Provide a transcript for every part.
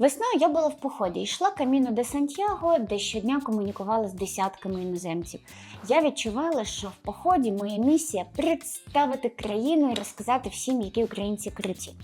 Весною я була в поході, йшла Каміно де Сантьяго, де щодня комунікувала з десятками іноземців. Я відчувала, що в поході моя місія представити країну і розказати всім, які українці круті.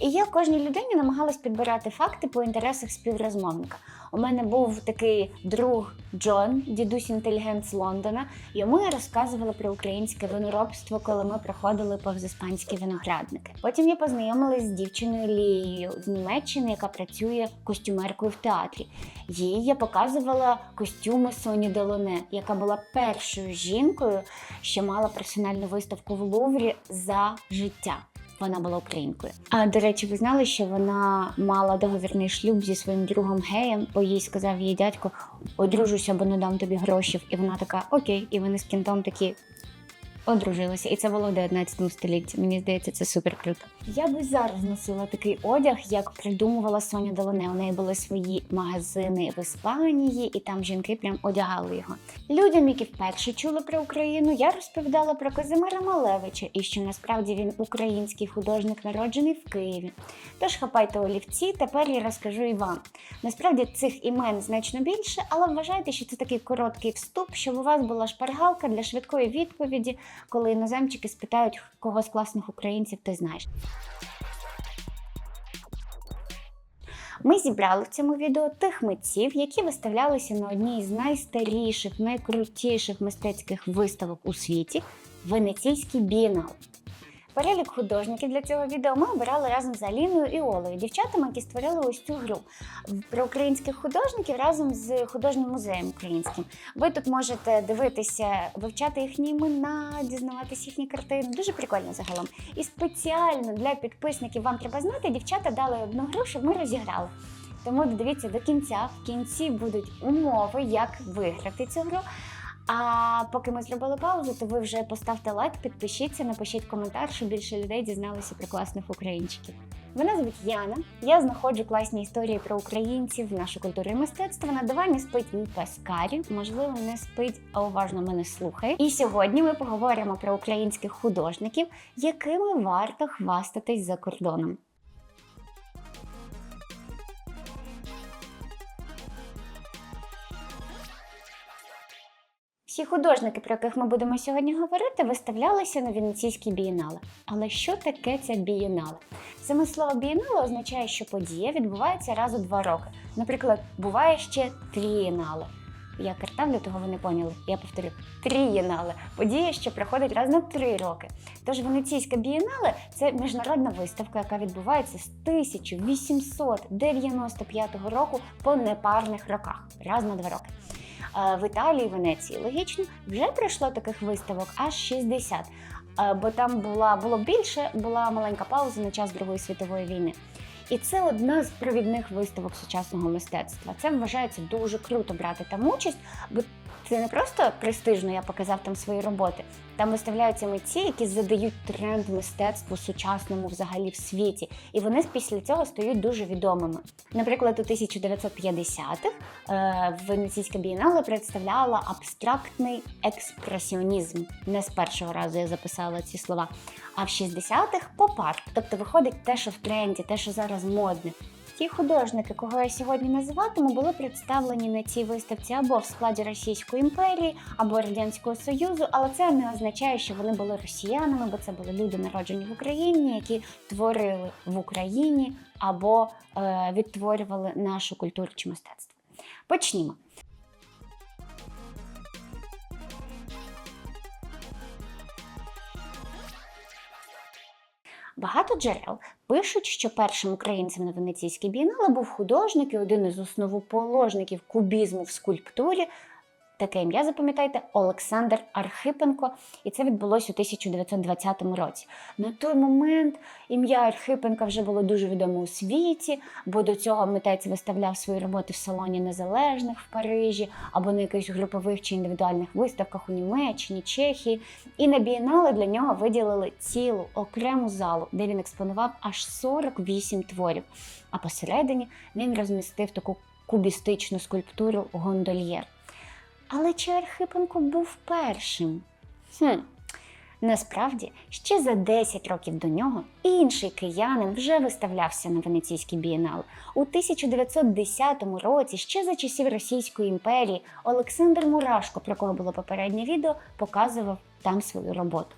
І я кожній людині намагалась підбирати факти по інтересах співрозмовника. У мене був такий друг Джон, дідусь інтелігент з Лондона. Йому я розказувала про українське виноробство, коли ми проходили повз іспанські виноградники. Потім я познайомилась з дівчиною Лією з Німеччини, яка працює костюмеркою в театрі. Їй я показувала костюми Соні Делоне, яка була першою жінкою, що мала персональну виставку в Луврі за життя. Вона була українкою. А до речі, ви знали, що вона мала договірний шлюб зі своїм другом геєм, бо їй сказав її дядько: одружуся, бо не дам тобі грошів. І вона така окей. І вони з кінтом такі одружилися. І це було в 19 столітті. Мені здається, це супер круто. Я би зараз носила такий одяг, як придумувала Соня Долоне. У неї були свої магазини в Іспанії, і там жінки прям одягали його. Людям, які вперше чули про Україну, я розповідала про Казимира Малевича і що насправді він український художник, народжений в Києві. Тож хапайте олівці, тепер я розкажу і вам. Насправді цих імен значно більше, але вважайте, що це такий короткий вступ, щоб у вас була шпаргалка для швидкої відповіді, коли іноземчики спитають, кого з класних українців ти знаєш. Ми зібрали в цьому відео тих митців, які виставлялися на одній з найстаріших, найкрутіших мистецьких виставок у світі Венеційський бієнал. Перелік художників для цього відео ми обирали разом з Аліною і Олею, дівчатами, які створили ось цю гру про українських художників разом з художнім музеєм українським. Ви тут можете дивитися, вивчати їхні імена, дізнаватися їхні картини. Дуже прикольно загалом. І спеціально для підписників вам треба знати, дівчата дали одну гру, щоб ми розіграли. Тому додивіться до кінця. В кінці будуть умови, як виграти цю гру. А поки ми зробили паузу, то ви вже поставте лайк, підпишіться, напишіть коментар, щоб більше людей дізналися про класних українчиків. Мене звуть Яна. Я знаходжу класні історії про українців, нашу культуру і мистецтво. На дивані спить мій пес Карі. Можливо, не спить, а уважно мене слухає. І сьогодні ми поговоримо про українських художників, якими варто хвастатись за кордоном. Всі художники, про яких ми будемо сьогодні говорити, виставлялися на Венеційській бієнале. Але що таке ця бієнале? Саме слово бієнале означає, що подія відбувається раз у два роки. Наприклад, буває ще трієнале. Я картавлю, того ви не поняли. Я повторю трієнале. Подія, що проходить раз на три роки. Тож Венеційська бієнале це міжнародна виставка, яка відбувається з 1895 року по непарних роках, раз на два роки. Е, В Італії, Венеції, логічно, вже пройшло таких виставок аж 60. Е, Бо там була було більше, була маленька пауза на час Другої світової війни. І це одна з провідних виставок сучасного мистецтва. Це вважається дуже круто брати там участь, бо це не просто престижно, я показав там свої роботи. Там виставляються митці, які задають тренд мистецтву сучасному взагалі в світі, і вони після цього стають дуже відомими. Наприклад, у 1950-х е, Венеційська бієнале представляла абстрактний експресіонізм. Не з першого разу я записала ці слова. А в 60-х поп-арт. Тобто виходить те, що в тренді, те, що зараз модне. Ті художники, кого я сьогодні називатиму, були представлені на цій виставці або в складі Російської імперії, або Радянського Союзу, але це не означає, що вони були росіянами, бо це були люди, народжені в Україні, які творили в Україні або е, відтворювали нашу культуру чи мистецтво. Почнімо. Багато джерел пишуть, що першим українцем на Венеційській бієнале був художник і один із основоположників кубізму в скульптурі. Таке ім'я запам'ятайте Олександр Архипенко, і це відбулося у 1920 році. На той момент ім'я Архипенка вже було дуже відоме у світі, бо до цього митець виставляв свої роботи в салоні незалежних в Парижі або на якихось групових чи індивідуальних виставках у Німеччині, Чехії. І на бієнале для нього виділили цілу окрему залу, де він експонував аж 48 творів. А посередині він розмістив таку кубістичну скульптуру гондольєр. Але чи Архипенко був першим? Хм. Насправді, ще за 10 років до нього інший киянин вже виставлявся на Венеційський бієнал. У 1910 році, ще за часів Російської імперії, Олександр Мурашко, про кого було попереднє відео, показував там свою роботу.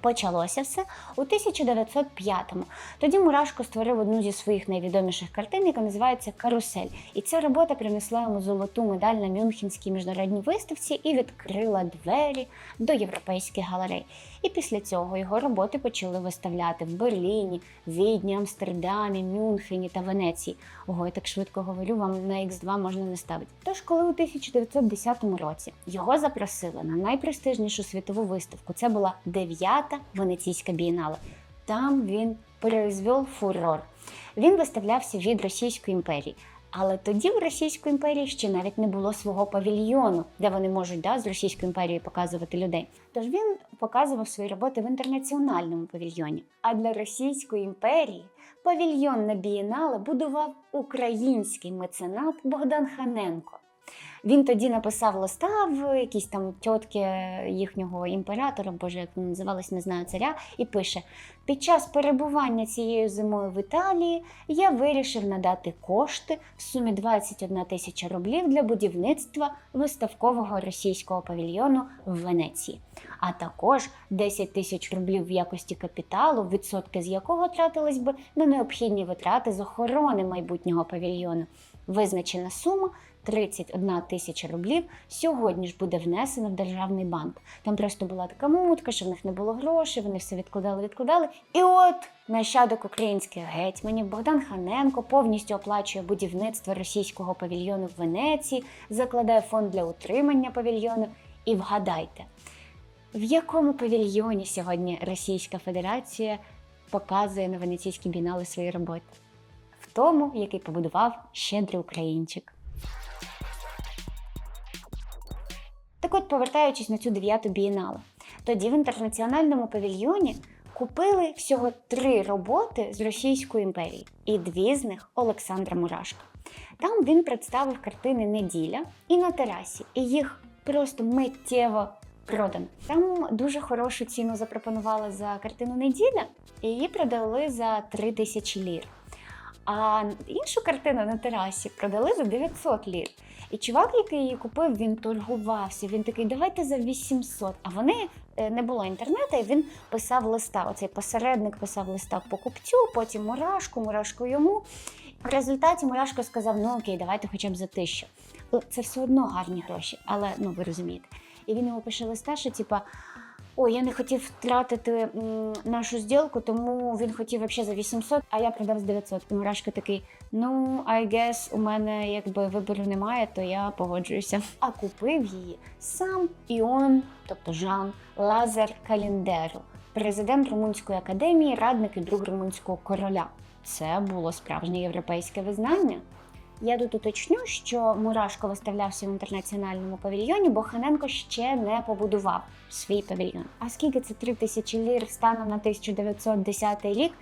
Почалося все у 1905-му. Тоді Мурашко створив одну зі своїх найвідоміших картин, яка називається Карусель. І ця робота принесла йому золоту медаль на Мюнхенській міжнародній виставці і відкрила двері до європейських галерей. І після цього його роботи почали виставляти в Берліні, Відні, Амстердамі, Мюнхені та Венеції. Ого, я так швидко говорю, вам на X2 можна не ставити. Тож, коли у 1910 році його запросили на найпрестижнішу світову виставку, це була дев'ята Венеційська бієнале. Там він произвів фурор. Він виставлявся від Російської імперії. Але тоді в Російської імперії ще навіть не було свого павільйону, де вони можуть да, з Російської імперії показувати людей. Тож він показував свої роботи в інтернаціональному павільйоні. А для Російської імперії павільйон на бієнале будував український меценат Богдан Ханенко. Він тоді написав листа в якісь там тітки їхнього імператора, боже, як він називалось, не знаю царя, і пише: під час перебування цією зимою в Італії я вирішив надати кошти в сумі 21 тисяча рублів для будівництва виставкового російського павільйону в Венеції, а також 10 тисяч рублів в якості капіталу, відсотки з якого тратились би на необхідні витрати з охорони майбутнього павільйону. Визначена сума 31 тисяча рублів сьогодні ж буде внесена в державний банк. Там просто була така мутка, що в них не було грошей, вони все відкладали, відкладали. І от нащадок українських гетьманів Богдан Ханенко повністю оплачує будівництво російського павільйону в Венеції, закладає фонд для утримання павільйону. І вгадайте, в якому павільйоні сьогодні Російська Федерація показує на венеційській бінали свої роботи? В тому, який побудував щедрий українчик. Так от, повертаючись на цю дев'яту бієнале, тоді в інтернаціональному павільйоні купили всього три роботи з Російської імперії, і дві з них Олександра Мурашка. Там він представив картини Неділя і на терасі, і їх просто миттєво продано. Там дуже хорошу ціну запропонували за картину Неділя, і її продали за 3 тисячі лір. А іншу картину на терасі продали за 900 лір. І чувак, який її купив, він торгувався. Він такий, давайте за 800. А вони е, не було інтернету, і він писав листа. Оцей посередник писав листа покупцю, потім мурашку, мурашку йому. В результаті Мурашко сказав: ну окей, давайте хоча б за тисячу. Це все одно гарні гроші, але ну ви розумієте. І він йому пише листа, що типа. Ой, я не хотів втратити м, нашу зділку, тому він хотів взагалі за 800, а я продав з 900. І Мурашко такий: ну, I guess, у мене якби вибору немає, то я погоджуюся. А купив її сам Іон, тобто Жан Лазар Каліндеру, президент Румунської академії, радник і друг румунського короля. Це було справжнє європейське визнання. Я тут уточню, що Мурашко виставлявся в інтернаціональному павільйоні, бо Ханенко ще не побудував свій павільйон. А скільки це 3 тисячі лір станом на 1910 рік?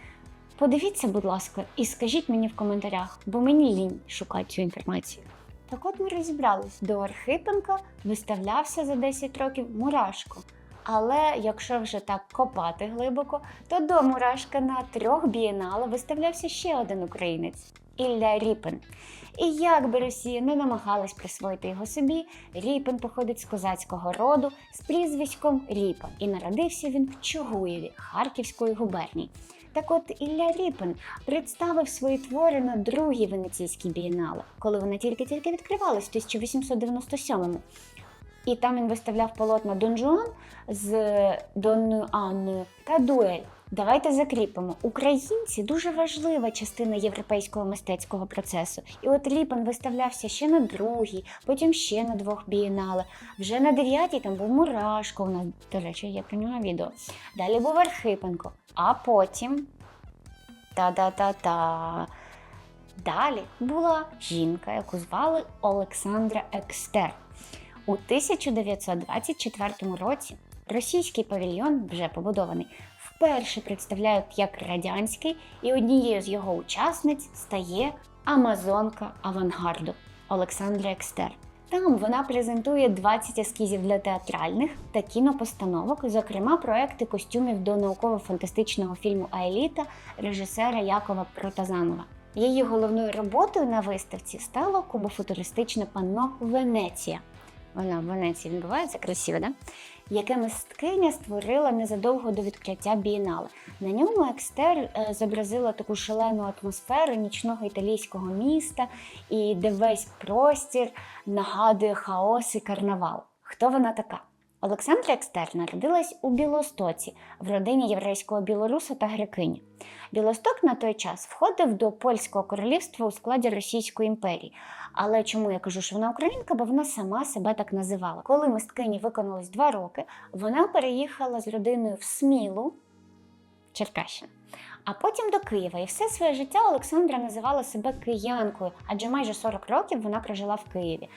Подивіться, будь ласка, і скажіть мені в коментарях, бо мені лінь шукати цю інформацію. Так от ми розібрались, до Архипенка виставлявся за 10 років Мурашко. Але якщо вже так копати глибоко, то до Мурашка на трьох бієнале виставлявся ще один українець Ілля Ріпен. І як би Росія не намагалась присвоїти його собі, Ріпен походить з козацького роду з прізвиськом Ріпа, і народився він в Чугуєві Харківської губернії. Так от Ілля Ріпен представив свої твори на другій венеційській бієнале, коли вони тільки-тільки відкривались в 1897-му. І там він виставляв полотна Дон Жуан з Донною Анною та Дуель. Давайте закріпимо. Українці дуже важлива частина європейського мистецького процесу. І от Ліпан виставлявся ще на другій, потім ще на двох бієнале. Вже на дев'ятій там був Мурашко. У до речі, є про нього відео. Далі був Архипенко. А потім. Та-да-та-та. Далі була жінка, яку звали Олександра Екстер. У 1924 році російський павільйон, вже побудований, вперше представляють як радянський, і однією з його учасниць стає Амазонка авангарду Олександра Екстер. Там вона презентує 20 ескізів для театральних та кінопостановок, зокрема проекти костюмів до науково-фантастичного фільму Аеліта режисера Якова Протазанова. Її головною роботою на виставці стало кубофутуристичне панно Венеція. Вона в Венеції відбувається красиво, да? яке мисткиня створила незадовго до відкриття бієнале. На ньому екстер е, зобразила таку шалену атмосферу нічного італійського міста, і де весь простір нагадує хаос і карнавал. Хто вона така? Олександра Екстер народилась у Білостоці в родині єврейського білоруса та грекині. Білосток на той час входив до польського королівства у складі Російської імперії. Але чому я кажу, що вона українка? Бо вона сама себе так називала. Коли мисткині виконалось два роки, вона переїхала з родиною в Смілу, Черкащина. А потім до Києва. І все своє життя Олександра називала себе киянкою, адже майже 40 років вона прожила в Києві.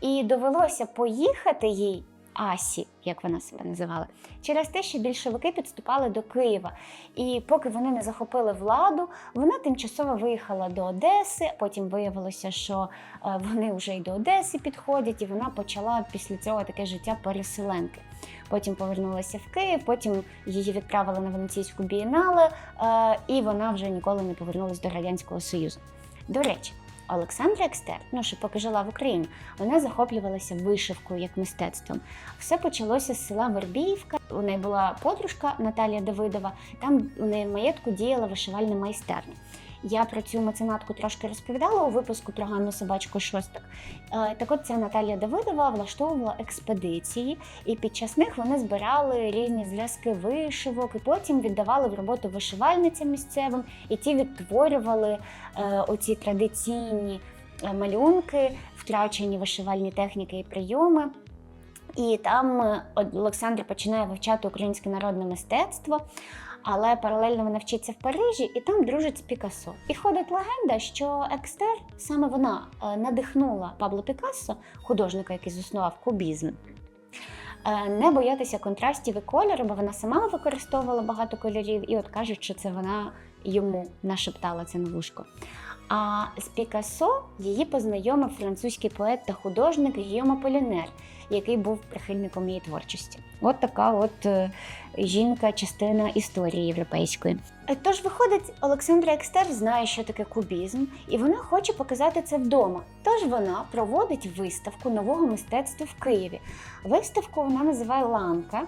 І довелося поїхати їй Асі, як вона себе називала, через те, що більшовики підступали до Києва. І поки вони не захопили владу, вона тимчасово виїхала до Одеси. Потім виявилося, що е, вони вже й до Одеси підходять, і вона почала після цього таке життя переселенки. Потім повернулася в Київ, потім її відправили на Венеційську бієнале, е, і вона вже ніколи не повернулася до Радянського Союзу. До речі, Олександра Екстер, ну що поки жила в Україні, вона захоплювалася вишивкою як мистецтвом. Все почалося з села Вербіївка. У неї була подружка Наталія Давидова. Там у неї в маєтку діяла вишивальна майстерня. Я про цю меценатку трошки розповідала у випуску про Ганну Собачку Шостак. Е, Так от ця Наталія Давидова влаштовувала експедиції, і під час них вони збирали різні зв'язки вишивок, і потім віддавали в роботу вишивальницям місцевим, і ті відтворювали е, оці традиційні е, малюнки, втрачені вишивальні техніки і прийоми. І там Олександр починає вивчати українське народне мистецтво, але паралельно вона вчиться в Парижі і там дружить з Пікассо. І ходить легенда, що Екстер саме вона е, надихнула Пабло Пікассо, художника, який заснував кубізм. е, Не боятися контрастів і кольору, бо вона сама використовувала багато кольорів, і от кажуть, що це вона йому нашептала це на вушко. А з Пікассо її познайомив французький поет та художник Гіома Полінер, який був прихильником її творчості. От така от е, жінка, частина історії європейської. Е, Тож виходить, Олександра Екстер знає, що таке кубізм, і вона хоче показати це вдома. Тож вона проводить виставку нового мистецтва в Києві. Виставку вона називає Ланка.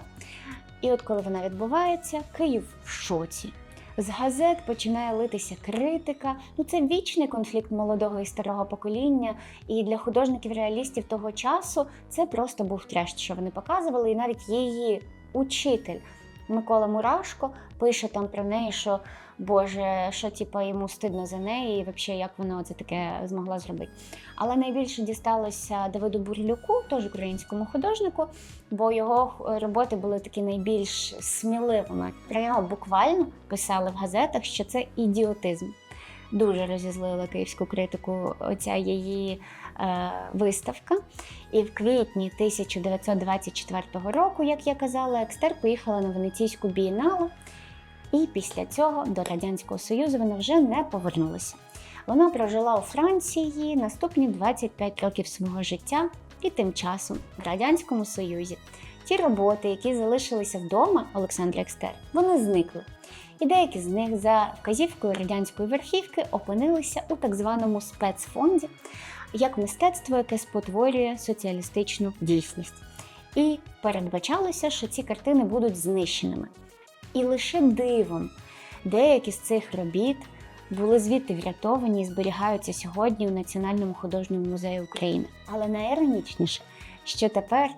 І от коли вона відбувається, Київ в шоці. З газет починає литися критика. Ну це вічний конфлікт молодого і старого покоління. І для художників-реалістів того часу це просто був треш, що вони показували. І навіть її учитель Микола Мурашко пише там про неї, що Боже, що типа йому стидно за неї, і взагалі як вона це таке змогла зробити. Але найбільше дісталося Давиду Бурлюку, теж українському художнику, бо його роботи були такі найбільш сміливими. Про нього буквально писали в газетах, що це ідіотизм. Дуже розізлила київську критику оця її е, виставка. І в квітні 1924 року, як я казала, Екстер поїхала на Венеційську бієналу. І після цього до Радянського Союзу вона вже не повернулася. Вона прожила у Франції наступні 25 років свого життя, і тим часом в Радянському Союзі ті роботи, які залишилися вдома Олександра Екстер, вони зникли. І деякі з них за вказівкою радянської верхівки опинилися у так званому спецфонді як мистецтво, яке спотворює соціалістичну дійсність. І передбачалося, що ці картини будуть знищеними. І лише дивом деякі з цих робіт були звідти врятовані і зберігаються сьогодні у Національному художньому музеї України. Але найіронічніше, що тепер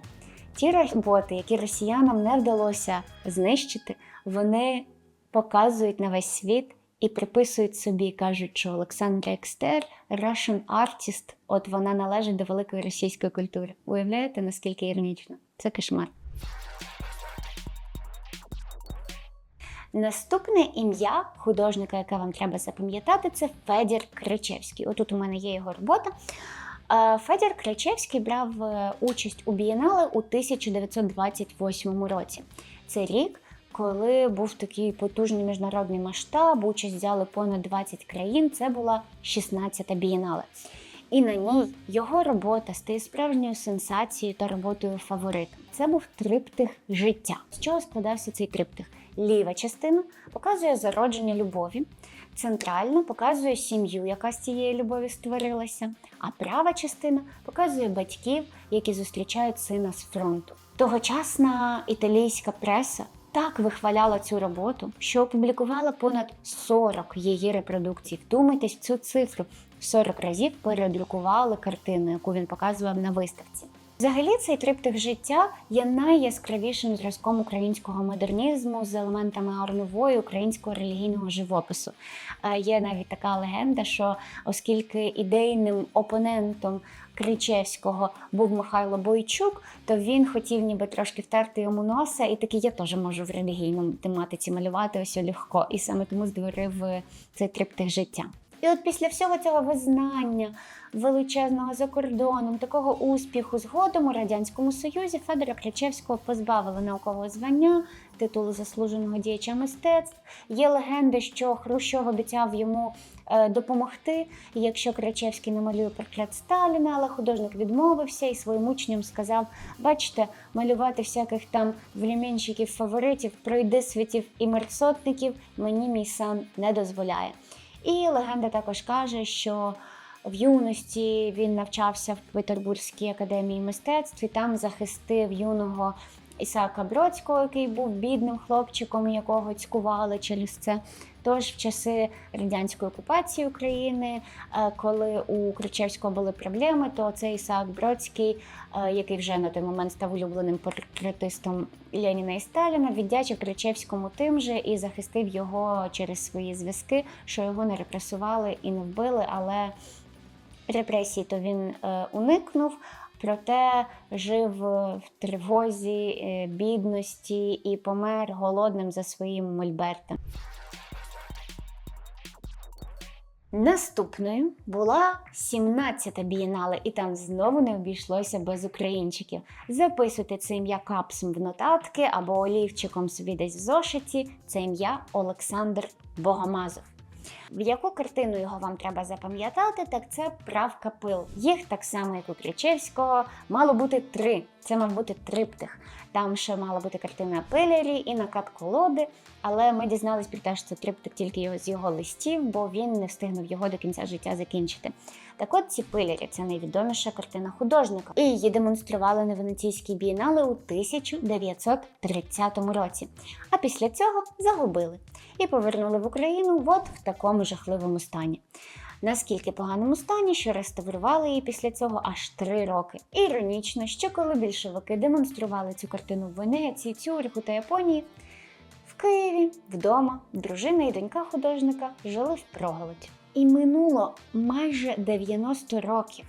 ті роботи, які росіянам не вдалося знищити, вони показують на весь світ і приписують собі, кажуть, що Олександра Екстер Russian artist, от вона належить до великої російської культури. Уявляєте, наскільки іронічно? Це кошмар. Наступне ім'я художника, яке вам треба запам'ятати, це Федір Кричевський. Отут у мене є його робота. Федір Кричевський брав е, участь у бієнале у 1928 році. Це рік, коли був такий потужний міжнародний масштаб, участь взяли понад 20 країн. Це була 16-та бієнале. І на ній його робота стає справжньою сенсацією та роботою фаворитом. Це був триптих життя. З чого складався цей триптих? Ліва частина показує зародження любові, центральна показує сім'ю, яка з цієї любові створилася. А права частина показує батьків, які зустрічають сина з фронту. Тогочасна італійська преса так вихваляла цю роботу, що опублікувала понад 40 її репродукцій. Вдумайтесь в цю цифру. 40 разів передрукували картину, яку він показував на виставці. Взагалі, цей триптих життя є найяскравішим зразком українського модернізму з елементами арнової українського релігійного живопису. Е, Є навіть така легенда, що оскільки ідейним опонентом Кричевського був Михайло Бойчук, то він хотів ніби трошки втерти йому носа, і такий я теж можу в релігійному тематиці малювати ось легко. І саме тому створив е, цей триптих життя. І от після всього цього визнання величезного за кордоном, такого успіху згодом у радянському союзі Федора Кричевського позбавили наукового звання, титулу заслуженого діяча мистецтв. Є легенди, що Хрущов обіцяв йому е, допомогти, якщо Кричевський намалює портрет Сталіна, але художник відмовився і своїм учням сказав: бачите, малювати всяких там вліменщиків, фаворитів, пройди світів і мерсотників мені мій сан не дозволяє. І легенда також каже, що в юності він навчався в Петербурзькій академії мистецтв і там захистив юного Ісака Бродського, який був бідним хлопчиком, якого цькували через це. Тож в часи радянської окупації України, е, коли у Кричевського були проблеми, то цей Ісаак Бродський, е, який вже на той момент став улюбленим портретистом Леніна і Сталіна, віддячив Кричевському тим же і захистив його через свої зв'язки, що його не репресували і не вбили, але репресій то він е, уникнув. Проте жив е, в тривозі, е, бідності і помер голодним за своїм мольбертом. Наступною була 17-та бієнале, і там знову не обійшлося без українчиків. Записуйте це ім'я капсом в нотатки або олівчиком собі десь в зошиті. Це ім'я Олександр Богомазов. В яку картину його вам треба запам'ятати, так це правка пил. Їх так само, як у Кричевського, мало бути три. Це мав бути триптих. Там ще мала бути картина Пилері і накат колоди, але ми дізнались про те, що це триптих тільки з його листів, бо він не встигнув його до кінця життя закінчити. Так от ці пилері це найвідоміша картина художника. І її демонстрували на Венеційській бієнале у 1930 році. А після цього загубили і повернули в Україну от в такому жахливому стані. Наскільки поганому стані, що реставрували її після цього аж три роки. Іронічно, що коли більшовики демонстрували цю картину в Венеції, Цюриху та Японії, в Києві, вдома, дружина і донька художника жили впроголодь. І минуло майже 90 років,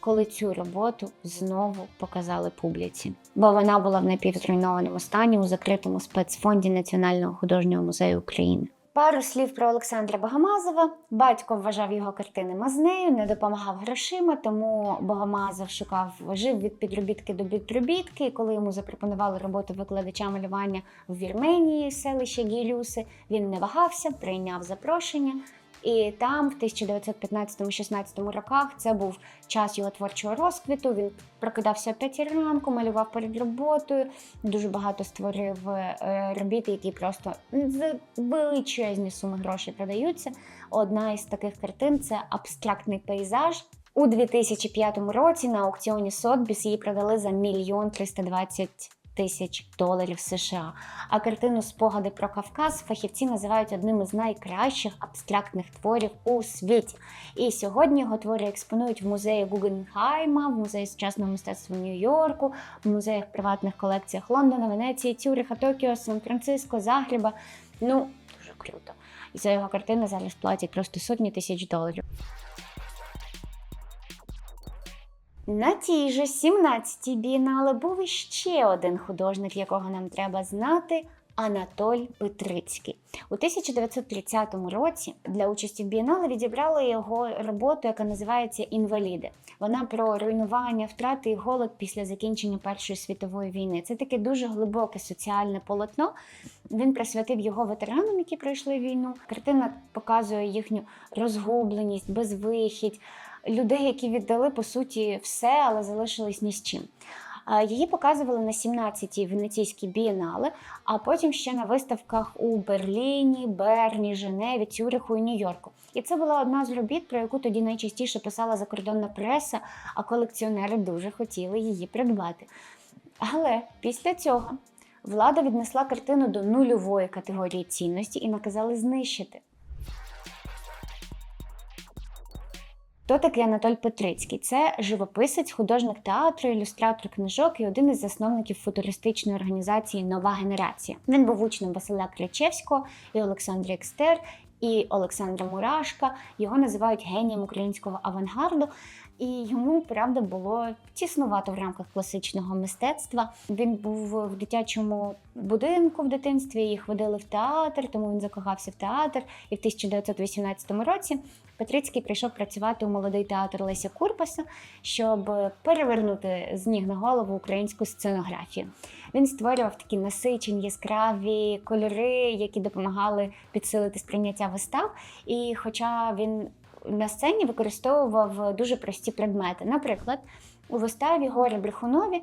коли цю роботу знову показали публіці, бо вона була в напівзруйнованому стані у закритому спецфонді Національного художнього музею України. Пару слів про Олександра Богомазова. Батько вважав його картини мазнею, не допомагав грошима, тому Богомазов шукав жив від підробітки до підробітки. І коли йому запропонували роботу викладача малювання в Вірменії, селище Гілюси, він не вагався, прийняв запрошення. І там, в 1915-16 роках, це був час його творчого розквіту. Він прокидався о 5 ранку, малював перед роботою. Дуже багато створив е, робіт, які просто за величезні суми грошей продаються. Одна із таких картин це абстрактний пейзаж. У 2005 році на аукціоні Сотбіс її продали за мільйон 320 тисяч доларів США. А картину Спогади про Кавказ фахівці називають одним із найкращих абстрактних творів у світі. І сьогодні його твори експонують в музеї Гугенхайма, в музеї сучасного мистецтва Нью-Йорку, в музеях приватних колекціях Лондона, Венеції, Цюриха, Токіо, Сан-Франциско, Загреба. Ну, дуже круто. І за його картини зараз платять просто сотні тисяч доларів. На тій же 17-й бієнале був іще один художник, якого нам треба знати. Анатоль Петрицький у 1930 році для участі в бієнале відібрали його роботу, яка називається Інваліди. Вона про руйнування, втрати і голод після закінчення Першої світової війни. Це таке дуже глибоке соціальне полотно. Він присвятив його ветеранам, які пройшли війну. Картина показує їхню розгубленість, безвихідь. Людей, які віддали по суті все, але залишились ні з чим. Її показували на 17-й Венеційській бієнале, а потім ще на виставках у Берліні, Берні, Женеві, Цюриху і Нью-Йорку. І це була одна з робіт, про яку тоді найчастіше писала закордонна преса, а колекціонери дуже хотіли її придбати. Але після цього влада віднесла картину до нульової категорії цінності і наказали знищити. Хто такий Анатоль Петрицький? Це живописець, художник театру, ілюстратор книжок і один із засновників футуристичної організації Нова генерація. Він був учнем Василя Кричевського і Олександра Екстер. І Олександра Мурашка його називають генієм українського авангарду, і йому правда було тіснувато в рамках класичного мистецтва. Він був в дитячому будинку в дитинстві, їх водили в театр, тому він закохався в театр. І в 1918 році Петрицький прийшов працювати у молодий театр Леся Курпаса, щоб перевернути з ніг на голову українську сценографію. Він створював такі насичені, яскраві кольори, які допомагали підсилити сприйняття вистав. І хоча він на сцені використовував дуже прості предмети. Наприклад, у виставі Горе Брехунові е,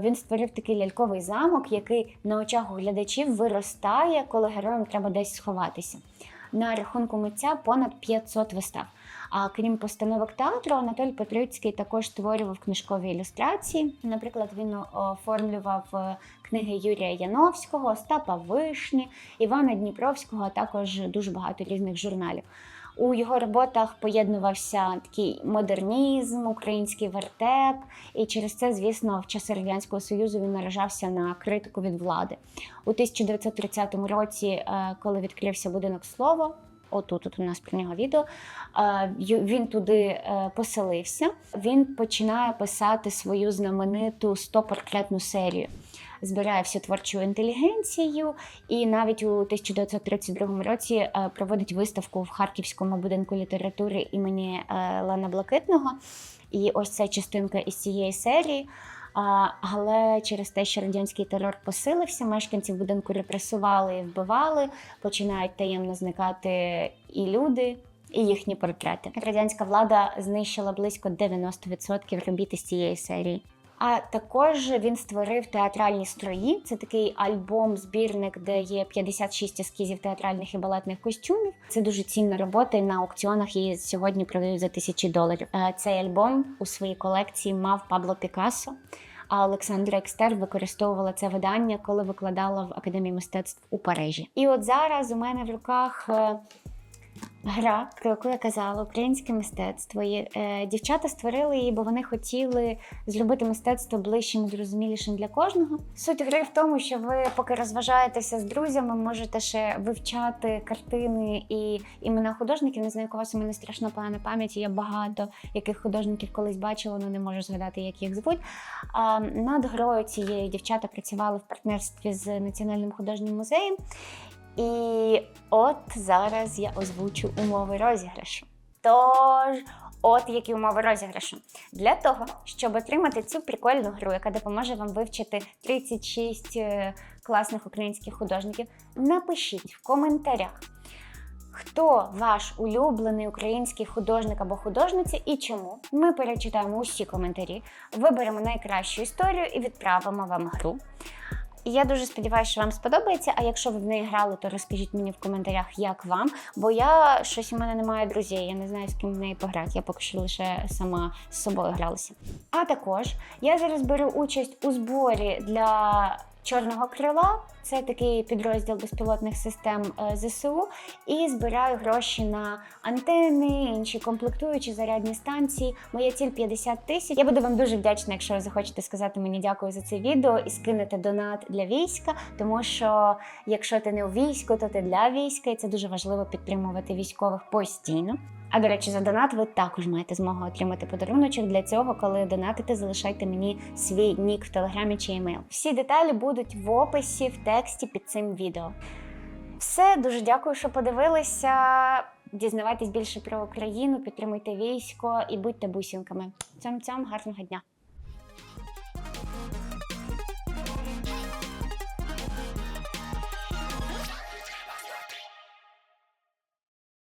він створив такий ляльковий замок, який на очах у глядачів виростає, коли героям треба десь сховатися. На рахунку митця понад 500 вистав. А крім постановок театру, Анатолій Петрицький також створював книжкові ілюстрації. Наприклад, він оформлював е, книги Юрія Яновського, Остапа Вишні, Івана Дніпровського, а також дуже багато різних журналів. У його роботах поєднувався такий модернізм, український вертеп, і через це, звісно, в часи радянського союзу він наражався на критику від влади. У 1930 році, е, коли відкрився будинок слово. Отут тут у нас про нього відео. е, Він туди е, поселився. Він починає писати свою знамениту 100-портретну серію. Збирає всю творчу інтелігенцію, і навіть у 1932 році е, проводить виставку в Харківському будинку літератури імені е, Лена Блакитного. І ось це частинка із цієї серії. Але через те, що радянський терор посилився, мешканців будинку репресували і вбивали, починають таємно зникати і люди, і їхні портрети. Радянська влада знищила близько 90% робіт із цієї серії. А також він створив театральні строї. Це такий альбом-збірник, де є 56 ескізів театральних і балетних костюмів. Це дуже цінна робота. і На аукціонах її сьогодні продають за тисячі доларів. Е, Цей альбом у своїй колекції мав Пабло Пікассо. А Олександра Екстер використовувала це видання, коли викладала в академії мистецтв у Парижі. І от зараз у мене в руках е, гра, про яку я казала, українське мистецтво. І, е, дівчата створили її, бо вони хотіли зробити мистецтво ближчим і зрозумілішим для кожного. Суть гри в тому, що ви, поки розважаєтеся з друзями, можете ще вивчати картини і імена художників. Не знаю, у вас у мене страшно погана пам'ять. Я багато яких художників колись бачила, але не можу згадати, як їх звуть. А над грою цієї дівчата працювали в партнерстві з Національним художнім музеєм. І от зараз я озвучу умови розіграшу. Тож, от які умови розіграшу. Для того, щоб отримати цю прикольну гру, яка допоможе вам вивчити 36 е, класних українських художників, напишіть в коментарях. Хто ваш улюблений український художник або художниця і чому? Ми перечитаємо усі коментарі, виберемо найкращу історію і відправимо вам гру. І я дуже сподіваюся, що вам сподобається. А якщо ви в неї грали, то розкажіть мені в коментарях, як вам. Бо я щось у мене немає друзів, я не знаю, з ким в неї пограти. Я поки що лише сама з собою гралася. А також я зараз беру участь у зборі для чорного крила. Це такий підрозділ безпілотних систем е, ЗСУ, і збираю гроші на антени, інші комплектуючі зарядні станції. Моя ціль 50 тисяч. Я буду вам дуже вдячна, якщо ви захочете сказати мені дякую за це відео і скинете донат для війська. Тому що якщо ти не у війську, то ти для війська, і це дуже важливо підтримувати військових постійно. А до речі, за донат ви також маєте змогу отримати подаруночок. Для цього, коли донатите, залишайте мені свій нік в телеграмі чи емейл. Всі деталі будуть в описі, в тексті під цим відео. Все, дуже дякую, що подивилися. Дізнавайтесь більше про Україну, підтримуйте військо і будьте бусінками. Цьом-цьом, гарного дня!